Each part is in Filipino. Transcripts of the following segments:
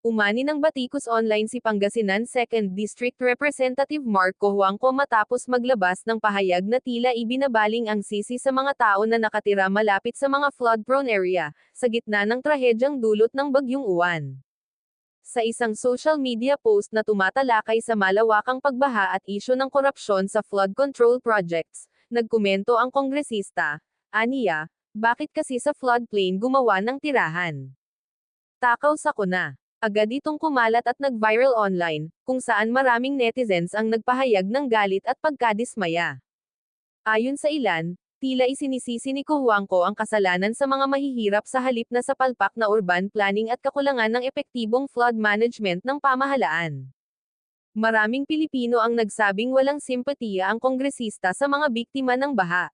Umani ng Batikos Online si Pangasinan 2nd District Representative Marco Huangco matapos maglabas ng pahayag na tila ibinabaling ang sisi sa mga tao na nakatira malapit sa mga flood-prone area, sa gitna ng trahedyang dulot ng Bagyong Uwan. Sa isang social media post na tumatalakay sa malawakang pagbaha at isyo ng korupsyon sa flood control projects, nagkomento ang kongresista, Aniya, bakit kasi sa floodplain gumawa ng tirahan? Takaw sa kuna. Agad itong kumalat at nag-viral online, kung saan maraming netizens ang nagpahayag ng galit at pagkadismaya. Ayon sa ilan, tila isinisisi ni Kuhuangko ang kasalanan sa mga mahihirap sa halip na sa palpak na urban planning at kakulangan ng epektibong flood management ng pamahalaan. Maraming Pilipino ang nagsabing walang simpatiya ang kongresista sa mga biktima ng baha.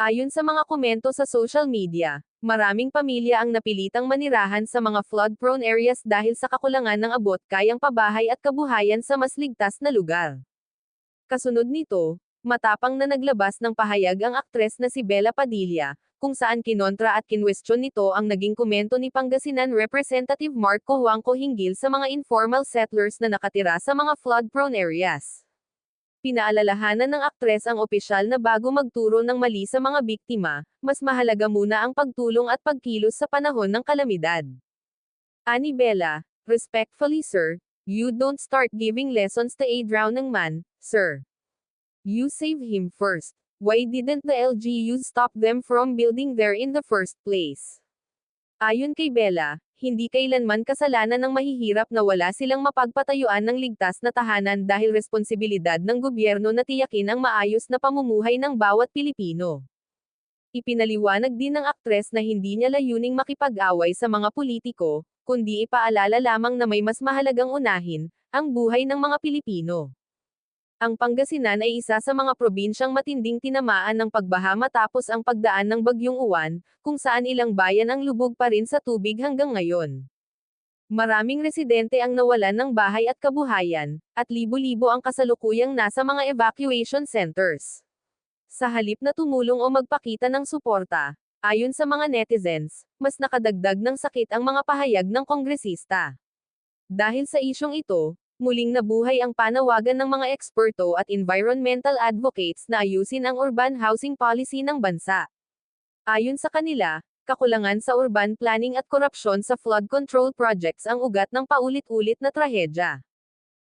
Ayon sa mga komento sa social media, maraming pamilya ang napilitang manirahan sa mga flood-prone areas dahil sa kakulangan ng abot kayang pabahay at kabuhayan sa mas ligtas na lugar. Kasunod nito, matapang na naglabas ng pahayag ang aktres na si Bella Padilla, kung saan kinontra at kinwestiyon nito ang naging komento ni Pangasinan Representative Marco Huangco hinggil sa mga informal settlers na nakatira sa mga flood-prone areas. Pinaalalahanan ng aktres ang opisyal na bago magturo ng mali sa mga biktima, mas mahalaga muna ang pagtulong at pagkilos sa panahon ng kalamidad. Ani Bella, respectfully sir, you don't start giving lessons to a drowning man, sir. You save him first. Why didn't the LGUs stop them from building there in the first place? Ayon kay Bella, hindi kailanman kasalanan ng mahihirap na wala silang mapagpatayuan ng ligtas na tahanan dahil responsibilidad ng gobyerno na tiyakin ang maayos na pamumuhay ng bawat Pilipino. Ipinaliwanag din ng aktres na hindi niya layuning makipag-away sa mga politiko, kundi ipaalala lamang na may mas mahalagang unahin, ang buhay ng mga Pilipino. Ang Pangasinan ay isa sa mga probinsyang matinding tinamaan ng pagbaha matapos ang pagdaan ng bagyong uwan, kung saan ilang bayan ang lubog pa rin sa tubig hanggang ngayon. Maraming residente ang nawalan ng bahay at kabuhayan, at libo-libo ang kasalukuyang nasa mga evacuation centers. Sa halip na tumulong o magpakita ng suporta, ayon sa mga netizens, mas nakadagdag ng sakit ang mga pahayag ng kongresista. Dahil sa isyong ito, muling nabuhay ang panawagan ng mga eksperto at environmental advocates na ayusin ang urban housing policy ng bansa. Ayon sa kanila, kakulangan sa urban planning at korupsyon sa flood control projects ang ugat ng paulit-ulit na trahedya.